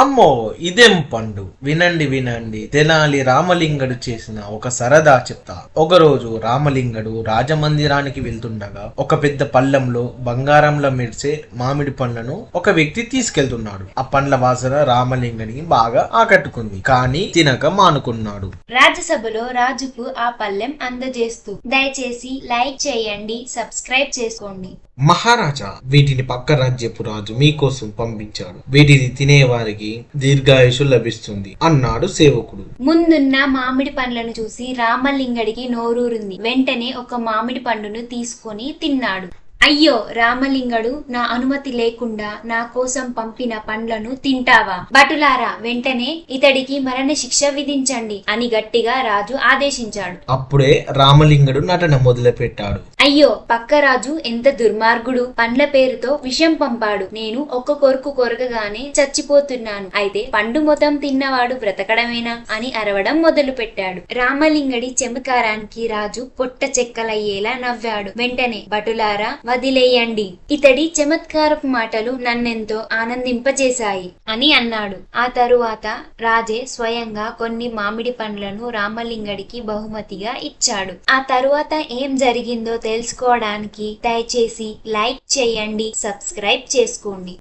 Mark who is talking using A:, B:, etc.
A: అమ్మో ఇదేం పండు? వినండి వినండి. తెనాలి రామలింగడు చేసిన ఒక సరదా చెప్తా. ఒకరోజు రామలింగడు రాజమందిరానికి వెళ్తుండగా ఒక పెద్ద పళ్ళెంలో బంగారంలో మెరిసే మామిడి పండ్లను ఒక వ్యక్తి తీసుకెళ్తున్నాడు. ఆ పండ్ల వాసన రామలింగని బాగా ఆకట్టుకుంది. కానీ తినక మానుకున్నాడు.
B: రాజ్యసభలో రాజుకు ఆ పళ్ళెం అందజేస్తూ. దయచేసి లైక్ చేయండి సబ్స్క్రైబ్ చేసుకోండి.
A: మహారాజా వీటిని పక్క రాజ్యపు రాజు మీకోసం పంపించాడు. వీటిని తినేవారికి దీర్ఘాయుషు లభిస్తుంది అన్నాడు సేవకుడు.
B: ముందున్న మామిడి పండ్లను చూసి రామలింగడికి నోరూరింది. వెంటనే ఒక మామిడి పండును తీసుకొని తిన్నాడు. అయ్యో రామలింగడు నా అనుమతి లేకుండా నా కోసం పంపిన పండ్లను తింటావా? భటులారా వెంటనే ఇతడికి మరణ శిక్ష విధించండి అని గట్టిగా రాజు ఆదేశించాడు.
A: అప్పుడే రామలింగడు నటన మొదలుపెట్టాడు.
B: అయ్యో పక్క రాజు ఎంత దుర్మార్గుడు. పండ్ల పేరుతో విషం పంపాడు. నేను ఒక్క కొరకు కొరకగానే చచ్చిపోతున్నాను. అయితే పండు మొత్తం తిన్నవాడు బ్రతకడమేనా అని అరవడం మొదలు పెట్టాడు రామలింగడి చెమకారానికి రాజు పొట్ట చెక్కలయ్యేలా నవ్వాడు. వెంటనే భటులారా వదిలేయండి. ఇతడి చమత్కారపు మాటలు నన్నెంతో ఆనందింపజేశాయి అని అన్నాడు. ఆ తరువాత రాజే స్వయంగా కొన్ని మామిడి పండ్లను రామలింగడికి బహుమతిగా ఇచ్చాడు. ఆ తరువాత ఏం జరిగిందో తెలుసుకోవడానికి దయచేసి లైక్ చేయండి సబ్స్క్రైబ్ చేసుకోండి.